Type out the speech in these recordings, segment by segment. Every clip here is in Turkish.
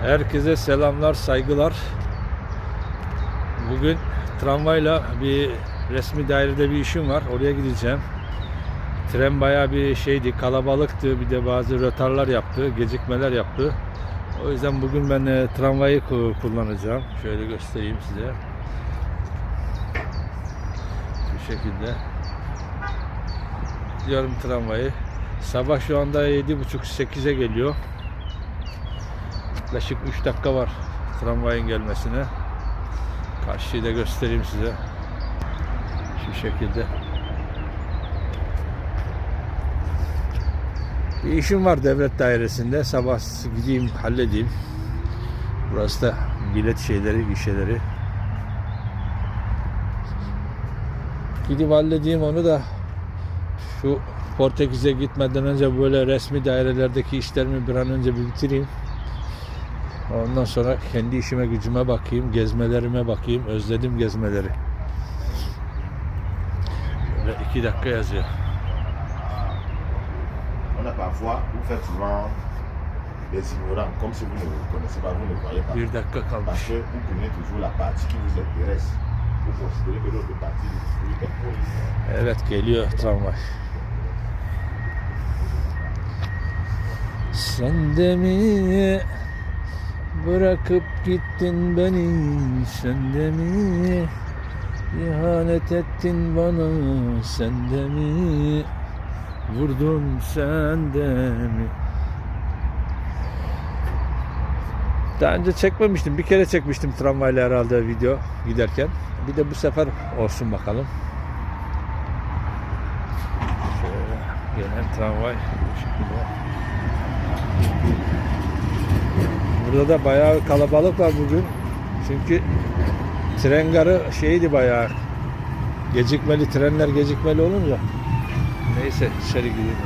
Herkese selamlar, saygılar. Bugün tramvayla bir resmi dairede bir işim var. Oraya gideceğim. Tren bayağı bir şeydi, kalabalıktı. Bir de bazı rötarlar yaptı, gecikmeler yaptı. O yüzden bugün ben e, tramvayı ku- kullanacağım. Şöyle göstereyim size. Bu şekilde. Gidiyorum tramvayı. Sabah şu anda 7.30-8'e geliyor. Yaklaşık 3 dakika var tramvayın gelmesine. Karşıyı da göstereyim size. Şu şekilde. Bir işim var devlet dairesinde. Sabah gideyim halledeyim. Burası da bilet şeyleri, gişeleri. Gidip halledeyim onu da şu Portekiz'e gitmeden önce böyle resmi dairelerdeki işlerimi bir an önce bir bitireyim. Ondan sonra kendi işime gücüme bakayım, gezmelerime bakayım. Özledim gezmeleri. Böyle iki dakika yazıyor. On a parfois, vous faites souvent des ignorants, comme si vous ne vous connaissez pas, vous ne voyez pas. Bir dakika kalmış. Evet geliyor tramvay. Sen de mi bırakıp gittin beni sen de mi? İhanet ettin bana sen de mi? Vurdun sen de mi? Daha önce çekmemiştim bir kere çekmiştim tramvayla herhalde video giderken. Bir de bu sefer olsun bakalım. Şöyle gelen tramvay bu. Burada da bayağı kalabalık var bugün. Çünkü tren garı şeydi bayağı. Gecikmeli trenler gecikmeli olunca. Neyse içeri gireyim.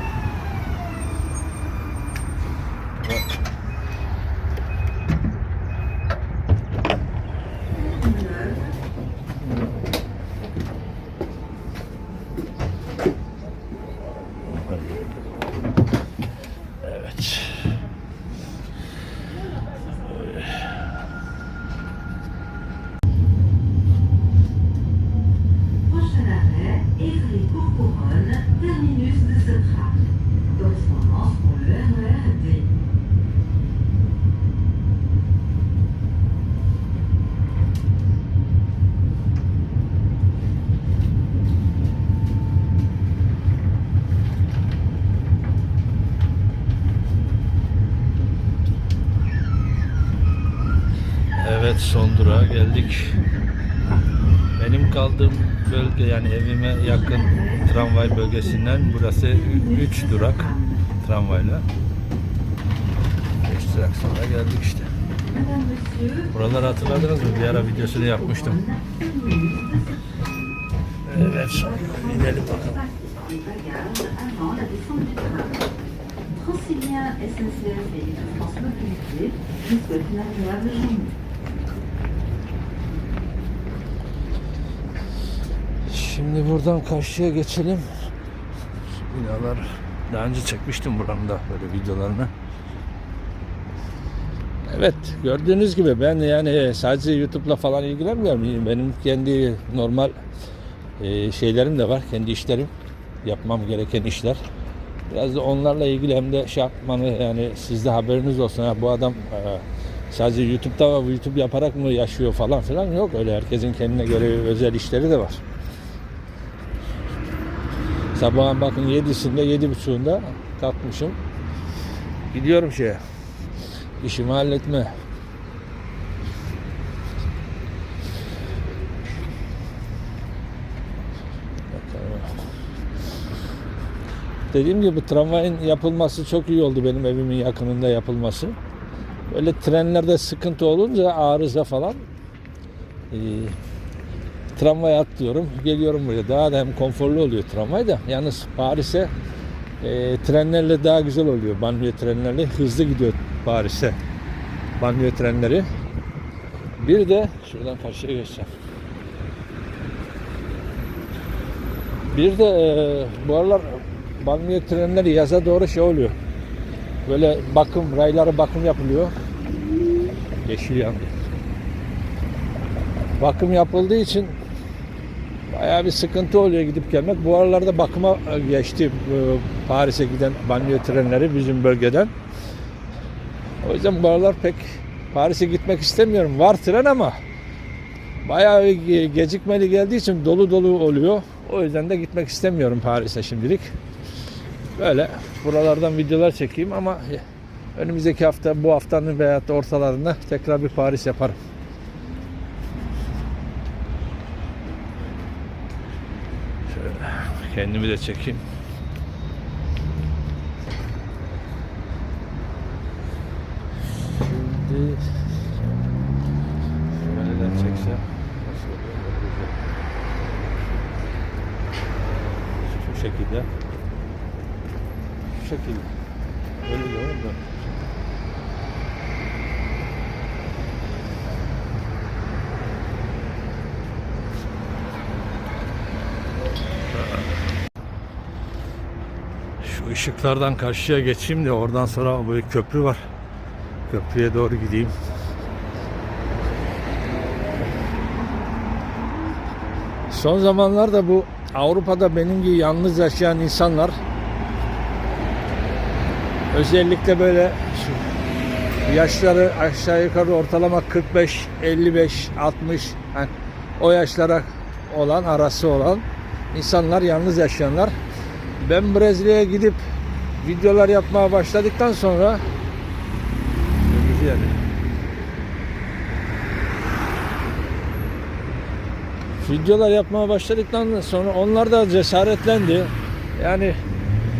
Durağa geldik. Benim kaldığım bölge yani evime yakın tramvay bölgesinden burası 3 durak tramvayla. 5 durak sonra geldik işte. Buraları hatırladınız mı? Bir ara videosunu yapmıştım. Evet inelim bakalım. la. Francilien SNCF et France Mobilité vous souhaitent une agréable journée. Şimdi buradan karşıya geçelim. Şu binalar daha önce çekmiştim buranın da böyle videolarını. Evet gördüğünüz gibi ben yani sadece YouTube'la falan ilgilenmiyorum. Benim kendi normal e, şeylerim de var. Kendi işlerim. Yapmam gereken işler. Biraz da onlarla ilgili hem de şey yapmanı yani sizde haberiniz olsun. Ha, bu adam e, sadece YouTube'da YouTube yaparak mı yaşıyor falan filan yok. Öyle herkesin kendine göre özel işleri de var. Sabahın bakın 7'sinde 7.30'unda kalkmışım. Gidiyorum şeye. İşimi halletme. Dediğim gibi tramvayın yapılması çok iyi oldu benim evimin yakınında yapılması. Böyle trenlerde sıkıntı olunca arıza falan tramvaya atlıyorum. Geliyorum buraya. Daha da hem konforlu oluyor tramvay da. Yalnız Paris'e e, trenlerle daha güzel oluyor. Banliyö trenlerle hızlı gidiyor Paris'e. Banliyö trenleri. Bir de şuradan karşıya geçeceğim. Bir de e, bu aralar banliyö trenleri yaza doğru şey oluyor. Böyle bakım, rayları bakım yapılıyor. Yeşil yandı. Bakım yapıldığı için bayağı bir sıkıntı oluyor gidip gelmek. Bu aralarda bakıma geçti bu Paris'e giden banyo trenleri bizim bölgeden. O yüzden bu aralar pek Paris'e gitmek istemiyorum. Var tren ama bayağı gecikmeli geldiği için dolu dolu oluyor. O yüzden de gitmek istemiyorum Paris'e şimdilik. Böyle buralardan videolar çekeyim ama önümüzdeki hafta bu haftanın da ortalarında tekrar bir Paris yaparım. Kendimi de çekeyim. Şimdi nereden çeksem nasıl oluyor? bakacağım. Şu şekilde. Şu şekilde. Şu ışıklardan karşıya geçeyim de oradan sonra böyle köprü var. Köprüye doğru gideyim. Son zamanlarda bu Avrupa'da benim gibi yalnız yaşayan insanlar özellikle böyle yaşları aşağı yukarı ortalama 45, 55, 60 yani o yaşlara olan arası olan insanlar yalnız yaşayanlar ben Brezilya'ya gidip videolar yapmaya başladıktan sonra yani videolar yapmaya başladıktan sonra onlar da cesaretlendi. Yani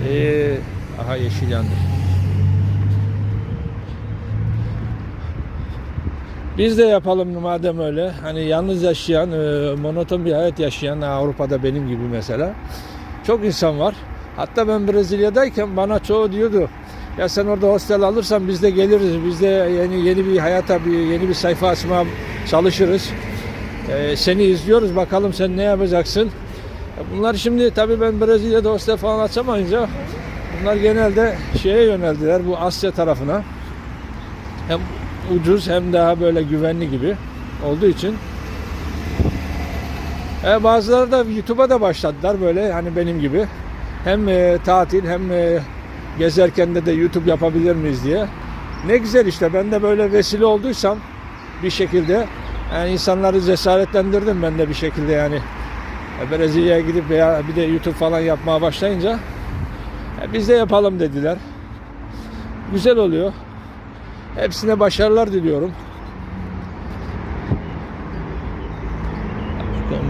eee aha yeşil yandı. Biz de yapalım madem öyle. Hani yalnız yaşayan, eee, monoton bir hayat yaşayan Avrupa'da benim gibi mesela. Çok insan var. Hatta ben Brezilya'dayken bana çoğu diyordu. Ya sen orada hostel alırsan biz de geliriz. Biz de yeni yeni bir hayata, bir yeni bir sayfa açmaya çalışırız. Ee, seni izliyoruz bakalım sen ne yapacaksın. Ya Bunlar şimdi tabii ben Brezilya'da hostel falan açamayınca bunlar genelde şeye yöneldiler bu Asya tarafına. Hem ucuz hem daha böyle güvenli gibi olduğu için. E, bazıları da YouTube'a da başladılar böyle hani benim gibi. Hem e, tatil hem e, gezerken de de YouTube yapabilir miyiz diye. Ne güzel işte ben de böyle vesile olduysam bir şekilde yani insanları cesaretlendirdim ben de bir şekilde yani. Brezilya'ya gidip veya bir de YouTube falan yapmaya başlayınca e, biz de yapalım dediler. Güzel oluyor. Hepsine başarılar diliyorum.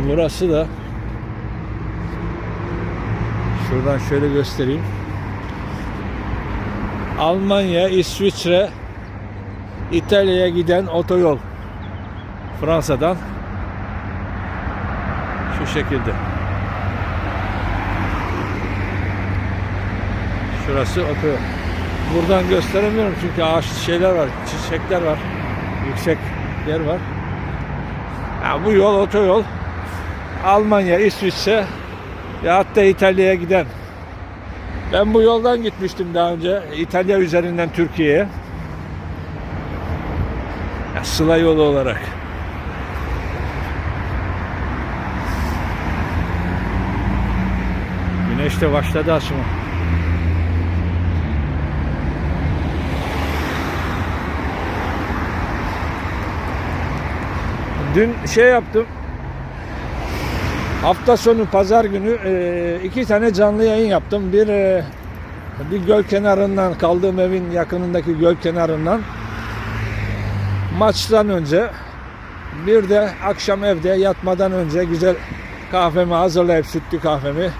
Burası da şuradan şöyle göstereyim. Almanya, İsviçre, İtalya'ya giden otoyol. Fransa'dan şu şekilde. Şurası otoyol. Buradan gösteremiyorum çünkü ağaç şeyler var, çiçekler var. Yüksek yer var. Ha, bu yol otoyol. Almanya, İsviçre ya hatta İtalya'ya giden. Ben bu yoldan gitmiştim daha önce. İtalya üzerinden Türkiye'ye. Sıla yolu olarak. Güneş de başladı açma. Dün şey yaptım. Hafta sonu pazar günü e, iki tane canlı yayın yaptım. Bir e, bir göl kenarından kaldığım evin yakınındaki göl kenarından maçtan önce bir de akşam evde yatmadan önce güzel kahvemi hazırlayıp sütlü kahvemi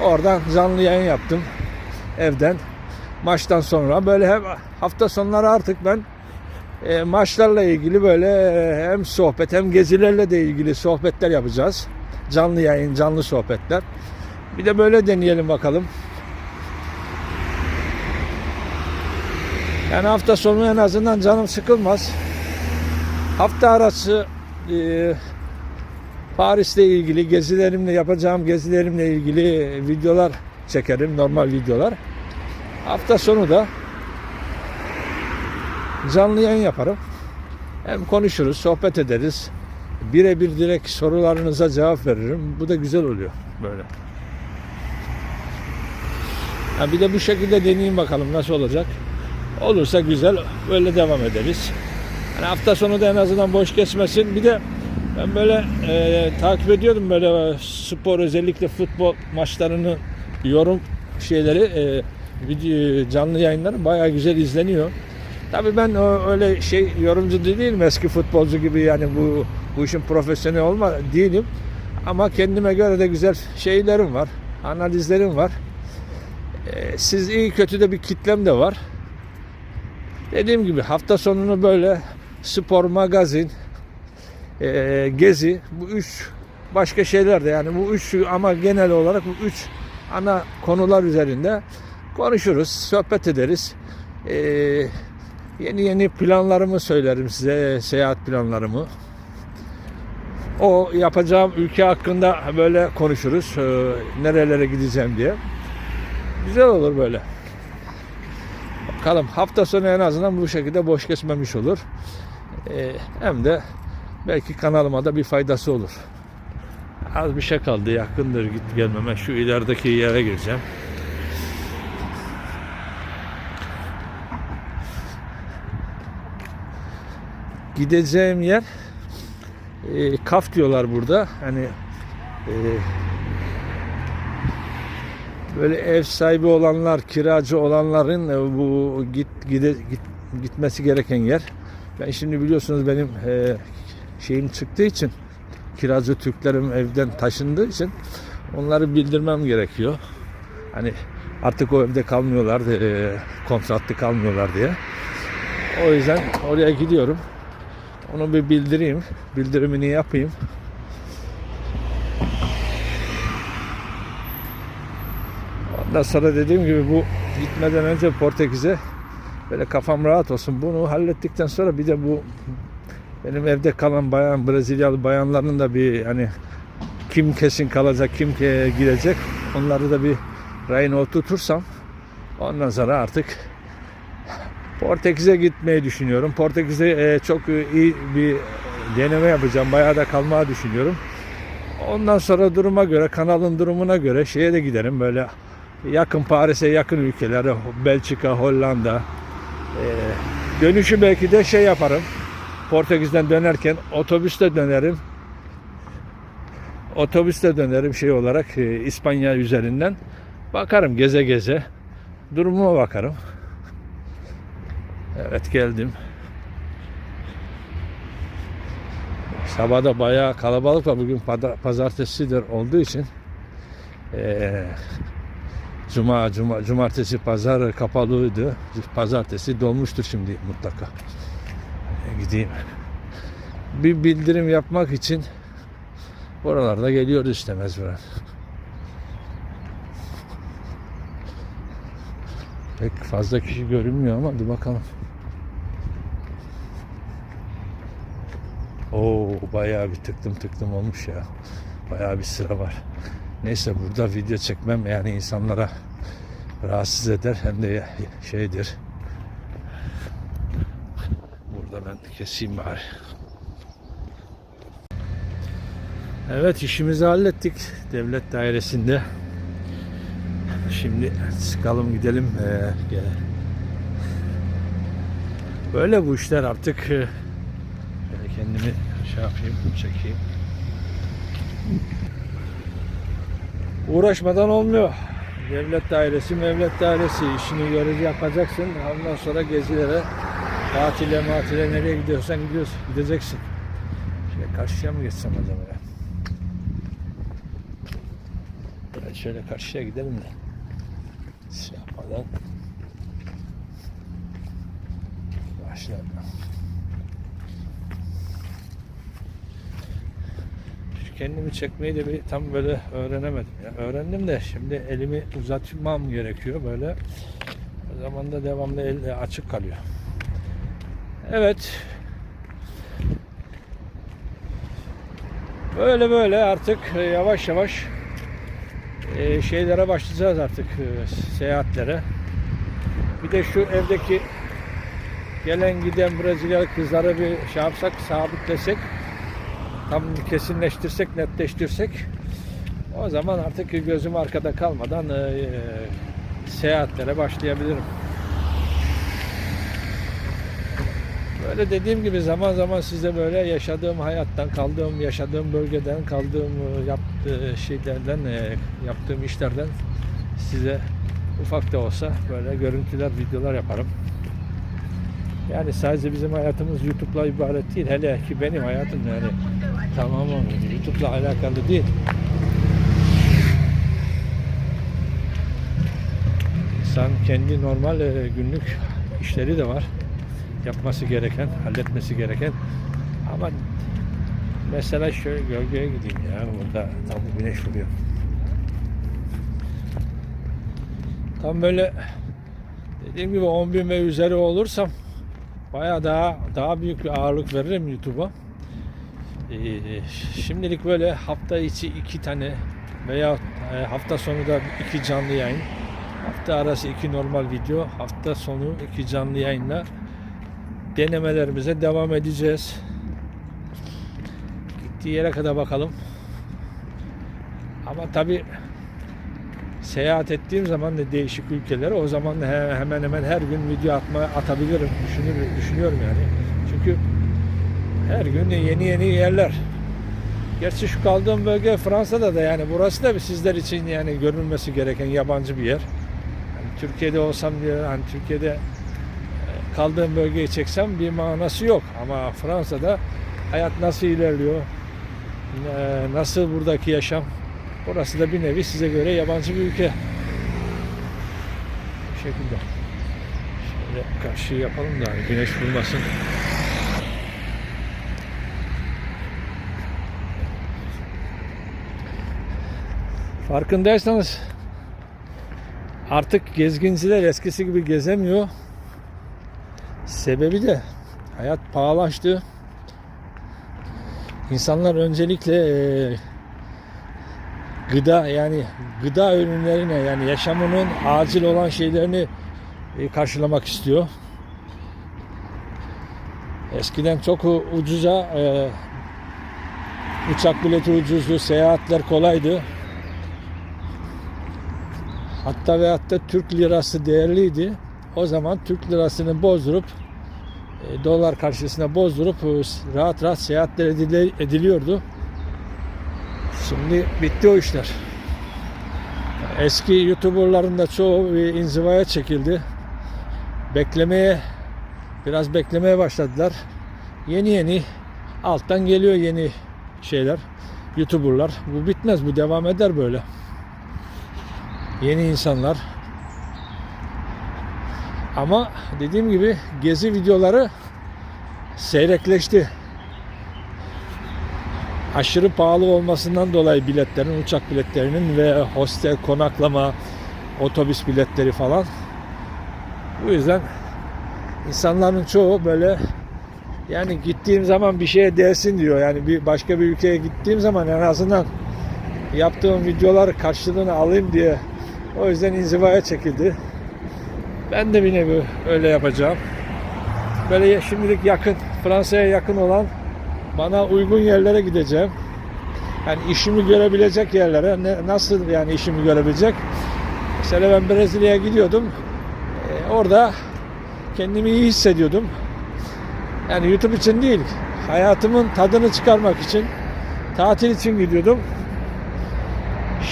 oradan canlı yayın yaptım evden maçtan sonra böyle hem hafta sonları artık ben e, maçlarla ilgili böyle hem sohbet hem gezilerle de ilgili sohbetler yapacağız. Canlı yayın, canlı sohbetler. Bir de böyle deneyelim bakalım. Yani hafta sonu en azından canım sıkılmaz. Hafta arası e, Paris'le ilgili gezilerimle yapacağım gezilerimle ilgili videolar çekerim, normal videolar. Hafta sonu da canlı yayın yaparım. Hem konuşuruz, sohbet ederiz. Birebir direkt sorularınıza cevap veririm. Bu da güzel oluyor böyle. Ha bir de bu şekilde deneyeyim bakalım nasıl olacak. Olursa güzel, böyle devam ederiz. Yani hafta sonu da en azından boş geçmesin. Bir de ben böyle e, takip ediyordum böyle e, spor özellikle futbol maçlarını yorum şeyleri e, video, canlı yayınları bayağı güzel izleniyor. Tabii ben o, öyle şey yorumcu değilim eski futbolcu gibi yani bu bu işin profesyonel olma değilim. Ama kendime göre de güzel şeylerim var. Analizlerim var. E, siz iyi kötü de bir kitlem de var. Dediğim gibi hafta sonunu böyle spor, magazin, e, gezi bu üç başka şeyler de yani bu üç ama genel olarak bu üç ana konular üzerinde konuşuruz, sohbet ederiz. E, yeni yeni planlarımı söylerim size, seyahat planlarımı. O yapacağım ülke hakkında böyle konuşuruz. e, nerelere gideceğim diye. Güzel olur böyle. Bakalım hafta sonu en azından bu şekilde boş geçmemiş olur. Ee, hem de belki kanalıma da bir faydası olur. Az bir şey kaldı yakındır git gelmeme şu ilerideki yere gireceğim. Gideceğim yer e, kaf diyorlar burada. Hani e, böyle ev sahibi olanlar, kiracı olanların e, bu git gide git, gitmesi gereken yer. Ben şimdi biliyorsunuz benim e, şeyim çıktığı için kiracı Türklerim evden taşındığı için onları bildirmem gerekiyor. Hani artık o evde kalmıyorlar, e, kontratlı kalmıyorlar diye. O yüzden oraya gidiyorum. Onu bir bildireyim. Bildirimini yapayım. Ondan sonra dediğim gibi bu gitmeden önce Portekiz'e böyle kafam rahat olsun. Bunu hallettikten sonra bir de bu benim evde kalan bayan Brezilyalı bayanların da bir hani kim kesin kalacak, kim gidecek onları da bir rayına oturtursam ondan sonra artık Portekiz'e gitmeyi düşünüyorum. Portekiz'e çok e, iyi bir deneme yapacağım. Bayağı da kalmayı düşünüyorum. Ondan sonra duruma göre, kanalın durumuna göre şeye de giderim böyle yakın Paris'e yakın ülkelere, Belçika, Hollanda. E, dönüşü belki de şey yaparım. Portekiz'den dönerken otobüste dönerim. Otobüste dönerim şey olarak e, İspanya üzerinden. Bakarım geze geze. Durumuma bakarım. Evet geldim. Sabahda bayağı kalabalık var. Bugün pazartesidir olduğu için eee, Cuma, cuma, cumartesi, pazar kapalıydı. Pazartesi dolmuştur şimdi mutlaka. E, Gideyim. Bir bildirim yapmak için buralarda geliyoruz işte mecburen. Pek fazla kişi görünmüyor ama hadi bakalım. Oo bayağı bir tıktım tıktım olmuş ya. Bayağı bir sıra var. Neyse burada video çekmem yani insanlara rahatsız eder hem de şeydir. Burada ben keseyim bari. Evet işimizi hallettik devlet dairesinde. Şimdi sıkalım gidelim. Ee, gel. Böyle bu işler artık. Kendimi şey yapayım, çekeyim. Uğraşmadan olmuyor. Devlet dairesi, mevlet dairesi işini görücü yapacaksın. Ondan sonra gezilere, tatile, matile nereye gidiyorsan gidiyorsun, gideceksin. Şöyle karşıya mı geçsem acaba ya? Evet, şöyle karşıya gidelim de. Şey yapmadan. Başlayalım. Kendimi çekmeyi de bir tam böyle öğrenemedim. Ya. Öğrendim de şimdi elimi uzatmam gerekiyor böyle. O zaman da devamlı el açık kalıyor. Evet. Böyle böyle artık yavaş yavaş e, şeylere başlayacağız artık e, seyahatlere. Bir de şu evdeki gelen giden Brezilyalı kızları bir şey yapsak, sabitlesek, tam kesinleştirsek, netleştirsek o zaman artık gözüm arkada kalmadan e, e, seyahatlere başlayabilirim. Böyle dediğim gibi zaman zaman size böyle yaşadığım hayattan, kaldığım, yaşadığım bölgeden, kaldığım e, yaptığı şeylerden, e, yaptığım işlerden size ufak da olsa böyle görüntüler, videolar yaparım. Yani sadece bizim hayatımız YouTube'la ibaret değil. Hele ki benim hayatım yani tamamen YouTube'la alakalı değil. İnsan kendi normal e, günlük işleri de var. Yapması gereken, halletmesi gereken. Ama mesela şöyle gölgeye gideyim ya. Burada tam güneş vuruyor. Tam böyle dediğim gibi 10 bin ve üzeri olursam bayağı daha daha büyük bir ağırlık veririm YouTube'a. Ee, şimdilik böyle hafta içi iki tane veya e, hafta sonu da iki canlı yayın. Hafta arası iki normal video, hafta sonu iki canlı yayınla denemelerimize devam edeceğiz. Gittiği yere kadar bakalım. Ama tabi seyahat ettiğim zaman da değişik ülkelere o zaman hemen hemen her gün video atma atabilirim düşünüyorum, düşünüyorum yani. Çünkü her gün yeni yeni yerler. Gerçi şu kaldığım bölge Fransa'da da yani burası da sizler için yani görülmesi gereken yabancı bir yer. Yani Türkiye'de olsam diye hani Türkiye'de e, kaldığım bölgeyi çeksem bir manası yok ama Fransa'da hayat nasıl ilerliyor? e, Nasıl buradaki yaşam? Orası da bir nevi size göre yabancı bir ülke. Bu şekilde. Şöyle karşıyı yapalım da güneş vurmasın. Farkındaysanız artık gezginciler eskisi gibi gezemiyor. Sebebi de hayat pahalaştı. İnsanlar öncelikle e, gıda yani gıda ürünlerine yani yaşamının acil olan şeylerini e, karşılamak istiyor. Eskiden çok ucuza e, uçak bileti ucuzdu, seyahatler kolaydı. Hatta ve hatta Türk lirası değerliydi. O zaman Türk lirasını bozdurup e, dolar karşısına bozdurup e, rahat rahat seyahatler ediliyordu. Şimdi bitti o işler. Eski YouTuber'ların da çoğu bir inzivaya çekildi. Beklemeye biraz beklemeye başladılar. Yeni yeni alttan geliyor yeni şeyler. YouTuber'lar. Bu bitmez. Bu devam eder böyle. Yeni insanlar. Ama dediğim gibi gezi videoları seyrekleşti aşırı pahalı olmasından dolayı biletlerin, uçak biletlerinin ve hostel, konaklama, otobüs biletleri falan. Bu yüzden insanların çoğu böyle yani gittiğim zaman bir şeye değsin diyor. Yani bir başka bir ülkeye gittiğim zaman en azından yaptığım videolar karşılığını alayım diye o yüzden inzivaya çekildi. Ben de bir nevi öyle yapacağım. Böyle şimdilik yakın, Fransa'ya yakın olan bana uygun yerlere gideceğim. Yani işimi görebilecek yerlere ne, nasıl yani işimi görebilecek? Mesela ben Brezilya'ya gidiyordum. Ee, orada kendimi iyi hissediyordum. Yani YouTube için değil, hayatımın tadını çıkarmak için, tatil için gidiyordum.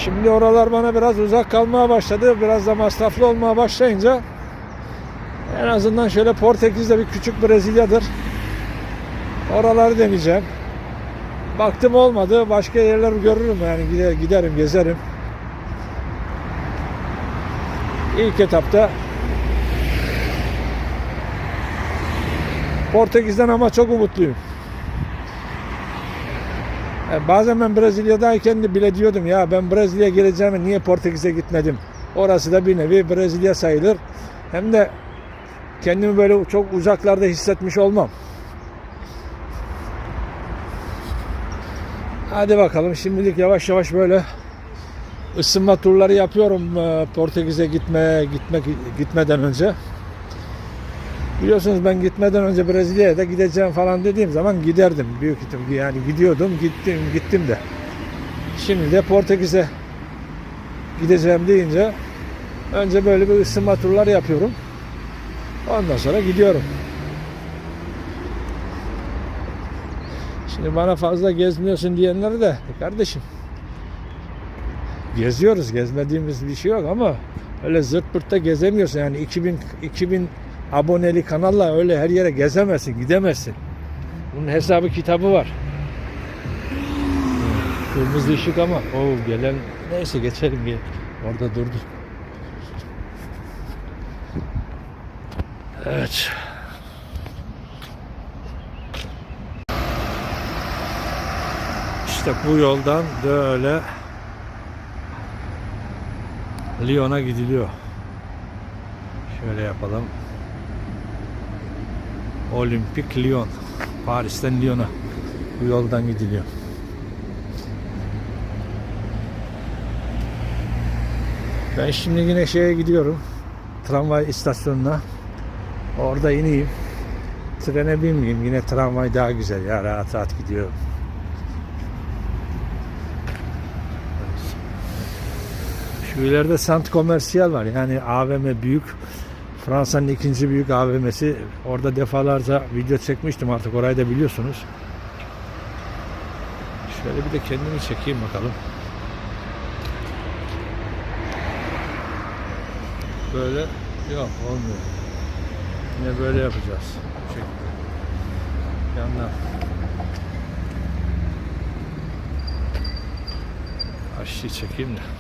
Şimdi oralar bana biraz uzak kalmaya başladı. Biraz da masraflı olmaya başlayınca en azından şöyle Portekiz'de bir küçük Brezilya'dır. Oraları deneyeceğim. Baktım olmadı. Başka yerler görürüm yani gider, giderim gezerim. İlk etapta Portekiz'den ama çok umutluyum. Yani bazen ben Brezilya'dayken de bile diyordum ya ben Brezilya'ya geleceğim niye Portekiz'e gitmedim. Orası da bir nevi Brezilya sayılır. Hem de kendimi böyle çok uzaklarda hissetmiş olmam. Hadi bakalım şimdilik yavaş yavaş böyle ısınma turları yapıyorum e, Portekiz'e gitme gitmek gitmeden önce. Biliyorsunuz ben gitmeden önce Brezilya'ya da gideceğim falan dediğim zaman giderdim. Büyük ihtimal yani gidiyordum, gittim, gittim de. Şimdi de Portekiz'e gideceğim deyince önce böyle bir ısınma turları yapıyorum. Ondan sonra gidiyorum. Şimdi bana fazla gezmiyorsun diyenleri de "E kardeşim geziyoruz. Gezmediğimiz bir şey yok ama öyle zırt pırtta gezemiyorsun. Yani 2000 2000 aboneli kanalla öyle her yere gezemezsin, gidemezsin. Bunun hesabı kitabı var. Kırmızı ışık ama o gelen neyse geçelim bir orada durdu. Evet. İşte bu yoldan böyle Lyon'a gidiliyor. Şöyle yapalım. Olimpik Lyon. Paris'ten Lyon'a. Bu yoldan gidiliyor. Ben şimdi yine şeye gidiyorum. Tramvay istasyonuna. Orada ineyim. Trene binmeyeyim. Yine tramvay daha güzel ya. Rahat rahat gidiyorum. Şu ileride Sant Komersiyal var. Yani AVM büyük. Fransa'nın ikinci büyük AVM'si. Orada defalarca video çekmiştim artık orayı da biliyorsunuz. Şöyle bir de kendimi çekeyim bakalım. Böyle yok olmuyor. Yine böyle yapacağız. Şekilde. Yandan. Aşçıyı çekeyim de.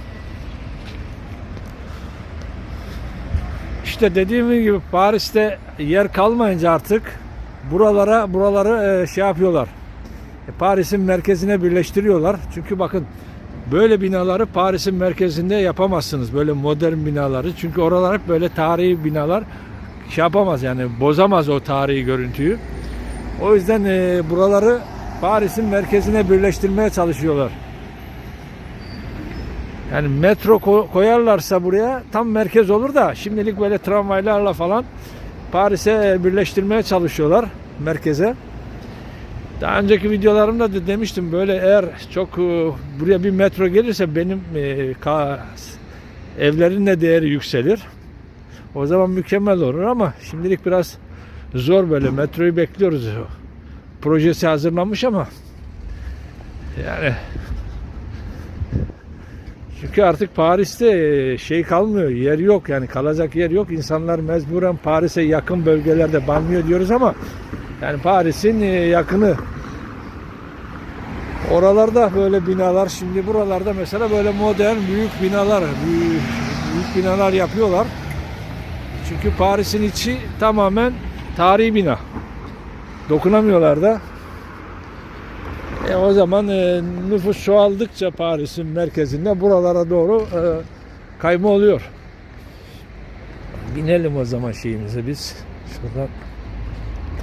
İşte dediğim gibi Paris'te yer kalmayınca artık buralara buraları e, şey yapıyorlar. E, Paris'in merkezine birleştiriyorlar. Çünkü bakın böyle binaları Paris'in merkezinde yapamazsınız. Böyle modern binaları. Çünkü oralar hep böyle tarihi binalar şey yapamaz yani bozamaz o tarihi görüntüyü. O yüzden e, buraları Paris'in merkezine birleştirmeye çalışıyorlar. Yani metro ko- koyarlarsa buraya tam merkez olur da şimdilik böyle tramvaylarla falan Paris'e birleştirmeye çalışıyorlar merkeze. Daha önceki videolarımda da demiştim böyle eğer çok e, buraya bir metro gelirse benim e, evlerin de değeri yükselir. O zaman mükemmel olur ama şimdilik biraz zor böyle metroyu bekliyoruz. Projesi hazırlanmış ama yani çünkü artık Paris'te e, şey kalmıyor, yer yok yani kalacak yer yok. İnsanlar mecburen Paris'e yakın bölgelerde banlıyor diyoruz ama yani Paris'in e, yakını. Oralarda böyle binalar şimdi buralarda mesela böyle modern büyük binalar, büyük, büyük binalar yapıyorlar. Çünkü Paris'in içi tamamen tarihi bina. Dokunamıyorlar da. E o zaman e, nüfus çoğaldıkça Paris'in merkezinde buralara doğru e, kayma oluyor. Binelim o zaman şeyimize biz. Şuradan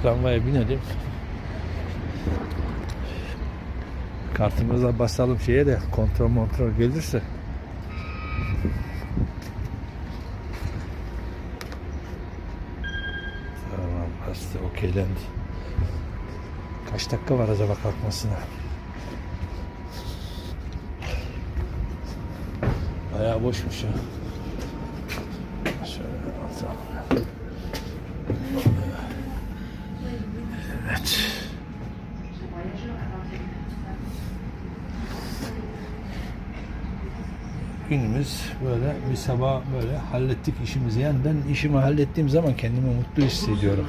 tramvaya binelim. Kartımıza basalım şeye de kontrol kontrol gelirse. Tamam bastı okeylendi. Kaç dakika var acaba kalkmasına? Bayağı boşmuş ya. Şöyle atalım. Evet. Günümüz böyle bir sabah böyle hallettik işimizi. Yani ben işimi hallettiğim zaman kendimi mutlu hissediyorum.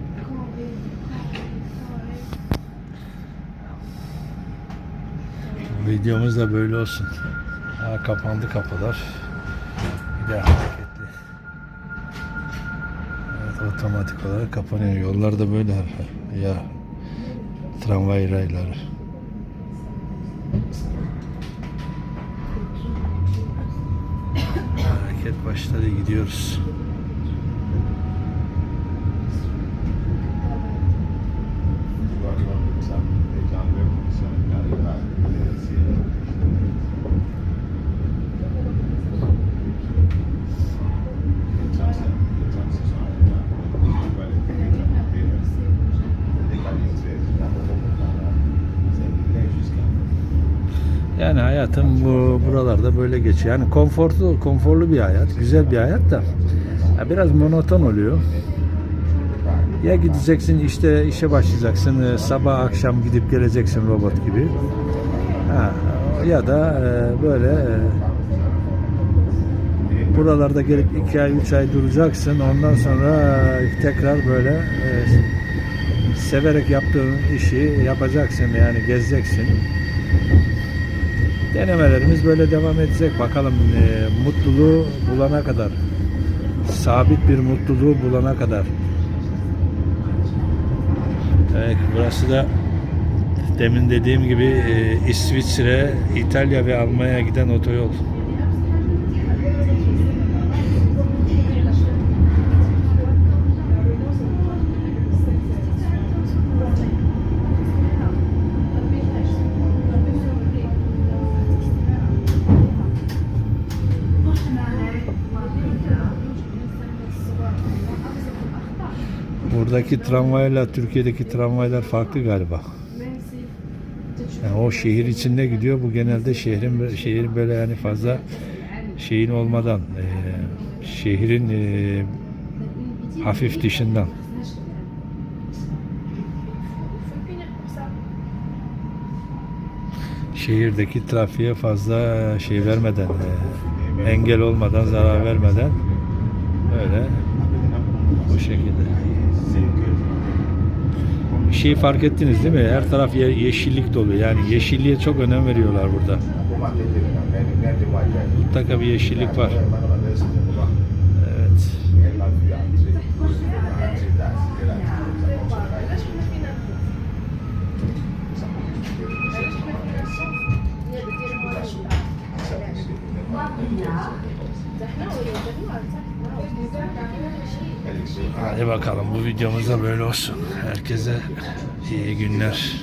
Videomuz da böyle olsun. Ha, kapandı kapılar. Bir de hareketli. Evet, otomatik olarak kapanıyor. Yollar da böyle ya tramvay rayları. Hareket başladı gidiyoruz. Hayatım bu buralarda böyle geçiyor. Yani konforlu konforlu bir hayat, güzel bir hayat da ya biraz monoton oluyor. Ya gideceksin işte işe başlayacaksın e, sabah akşam gidip geleceksin robot gibi. Ha, ya da e, böyle e, buralarda gelip iki ay üç ay duracaksın ondan sonra e, tekrar böyle e, severek yaptığın işi yapacaksın yani gezeceksin. Denemelerimiz böyle devam edecek. Bakalım e, mutluluğu bulana kadar. Sabit bir mutluluğu bulana kadar. Evet, burası da demin dediğim gibi e, İsviçre, İtalya ve Almanya'ya giden otoyol. Buradaki tramvayla Türkiye'deki tramvaylar farklı galiba. Yani o şehir içinde gidiyor. Bu genelde şehrin şehir böyle yani fazla şeyin olmadan e, şehrin e, hafif dışından. Şehirdeki trafiğe fazla şey vermeden, e, engel olmadan, zarar vermeden öyle bu şekilde. Şeyi fark ettiniz değil mi? Her taraf ye- yeşillik dolu. Yani yeşilliğe çok önem veriyorlar burada. Mutlaka bir yeşillik var. Hadi bakalım bu videomuz da böyle olsun. Herkese iyi günler.